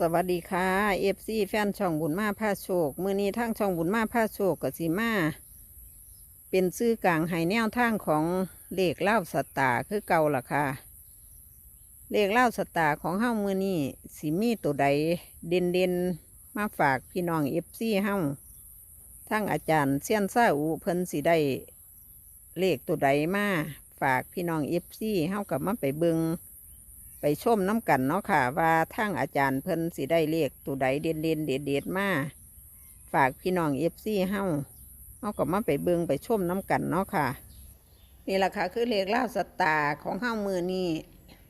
สวัสดีค่ะเอฟซีแฟนช่องบุญมาพาโชคมือนี้ทางช่องบุญมาพาโชคกับสีมาเป็นซื้อกลางไห้แนวทางของเลขเล่าสตาคือเก่าล่ะค่ะ เลขเล่าสตาของเฮ้ามือนี้สีมีตัวใดเด่นเด่นมาฝากพี่น้องเอฟซีเฮ้าทั้งอาจารย์เซียนซาอูเพิ่นสีได้เลขตัวใดมาฝากพี่น้องเอฟซีเฮ้ากับมาไปเบิง ไปชมน้ำกันเนาะค่ะ ว่าทางอาจารย์เพิ่นสิได้เลขตัวใดเด่นเด่นเด็ดเด็ดมาฝากพี่น้องเอฟซีเฮาเฮาก็มาไปเบิงไปชมน้ำกันเนาะค่ะ นี่แหละค่ะคือเลขล่าสตาร์ของเฮามือนี้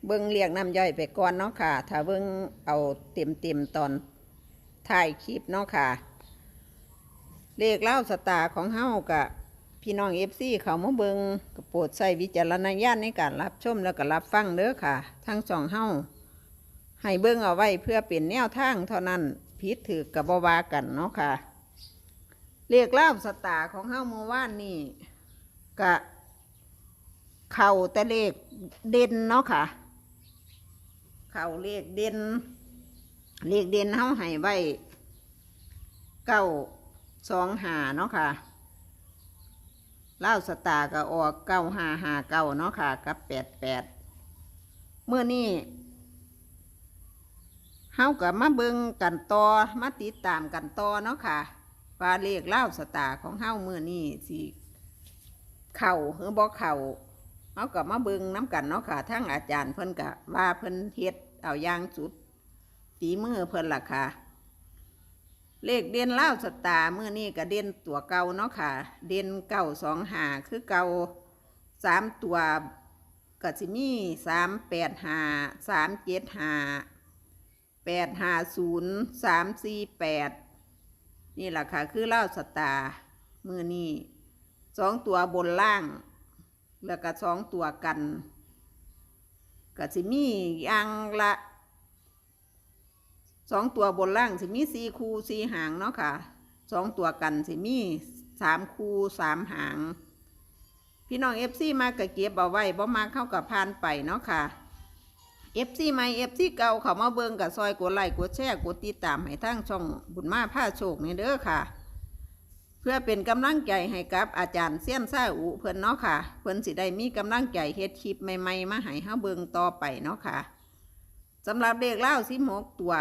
เบิงเรียกน้ำย่อยไปก่อนเนาะค่ะ ถ้าเบิงเอาเต็มเต็มตอนถ่ายคลิปเนาะค่ะ เลขเล่าสตาร์ของเฮากะ พี่น้องเอฟซีเขามาเบิงก็โปรดใช้วิจารณญาณในการรับชมแล้วก็รับฟังเด้อค่ะ ทั้งสองเฮาให้เบิงเอาไว้เพื่อเป็นแนวทางเท่านั้นผิดถือกับบวากันเนาะค่ะเลขเล่าสตาร์ของเฮาเมื่อวานนี่กะเข่าแต่เลขเด่นเนาะค่ะ เข่าเลขเด่นเลขเด่นเฮาให้ไว้เก้าสองหาเนาะค่ะ เล่าสตาก็ออกเก้าห้าห้าเก้าเนาะค่ะ กับแปดแปดเมื่อนี้เฮากับมาเบิงกันต่อมาติดตามกันต่อเนาะค่ะว่าเลขเล่าสตาของเฮาเมื่อนี้สิเข่าหรือบ่เข่าเฮากับมาเบิงน้ำกันเนาะค่ะทั้งอาจารย์เพิ่นกะว่าเพิ่นเฮ็ดเอาอย่างสุดฝีมือเพิ่นล่ะค่ะ เลขเด่นเล่าสตาร์มือนี้ก็เด่นตัวเก่าเนาะค่ะ เด่นเก่าสองหาคือเก่าสามตัวก็สิมีสามแปดหาสามเจ็ดหาแปดหาศูนย์สามสี่แปดนี่แหละค่ะ คือเล่าสตาร์มือนี้สองตัวบนล่าง แล้วก็สองตัวกันก็สิมีอย่างละ สองตัวบนล่างสิมีสี่คูสี่หางเนาะค่ะสองตัวกันสิมีสามคูสามหาง พี่น้องเอฟซีมากกับเก็บเอาไว้บ่มาเข้ากับพานไปเนาะค่ะเอฟซีใหม่เอฟซีเก่าเขามาเบิ่งกับซอยกดไลค์กดแชร์กดติดตามให้ทั้งช่องบุญมาผ้าโชคนี่เด้อค่ะ เพื่อเป็นกำลังใจให้กับอาจารย์เซียนซ่าอุเพิ่นเนาะค่ะ เพิ่นสิได้มีกำลังใจเฮ็ดคลิปใหม่ๆมาให้เฮาเบิ่งต่อไปเนาะค่ะสำหรับเลขเล่าสิหกตัว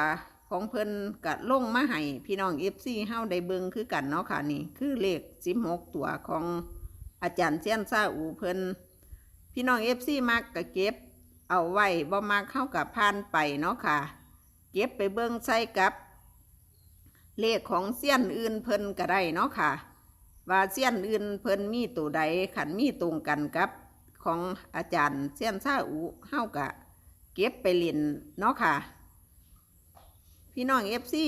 ของเพิ่นกะลงมาให้พี่น้องเอฟซีเฮาได้เบิงคือกันเนาะค่ะนี่ คือเลขสิบหกตัวของอาจารย์เซียนซาอูเพิ่นพี่น้องเอฟซีมักกะเก็บ เอาไว้บ่มาเข้ากับพานไปเนาะค่ะ เก็บไปเบิงใส่กับ เลขของเซียนอื่นเพิ่นก็ได้เนาะค่ะ ว่าเซียนอื่นเพิ่นมีตัวใดขันมีตรงกันกับ ของอาจารย์เซียนซาอูเฮากะ เก็บไปเล่นเนาะค่ะ พี่น้องเอฟซี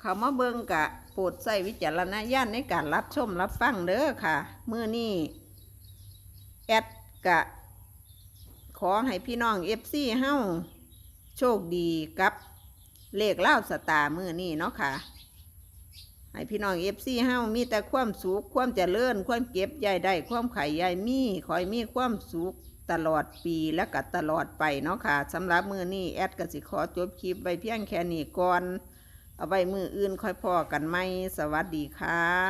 เขามาเบิงกะโปรดใส่วิจารณญาณในการรับชมรับฟังเด้อค่ะเมื่อนี้แอดกะ ขอให้พี่น้องเอฟซีเฮ้าโชคดีกับเลขเล่าสตาร์มือนี้เนาะค่ะ ให้พี่น้องเอฟซีเฮ้ามีแต่ความสุขความเจริญความเก็บใหญ่ได้ความไข่ใหญ่มีขอยมีความสุข ตลอดปีและก็ตลอดไปเนาะค่ะสำหรับมือนี้แอดกสิขอจบคลิปไว้เพียงแค่นี้ก่อน เอาไว้มืออื่นค่อยพอกันไหมสวัสดีค่ะ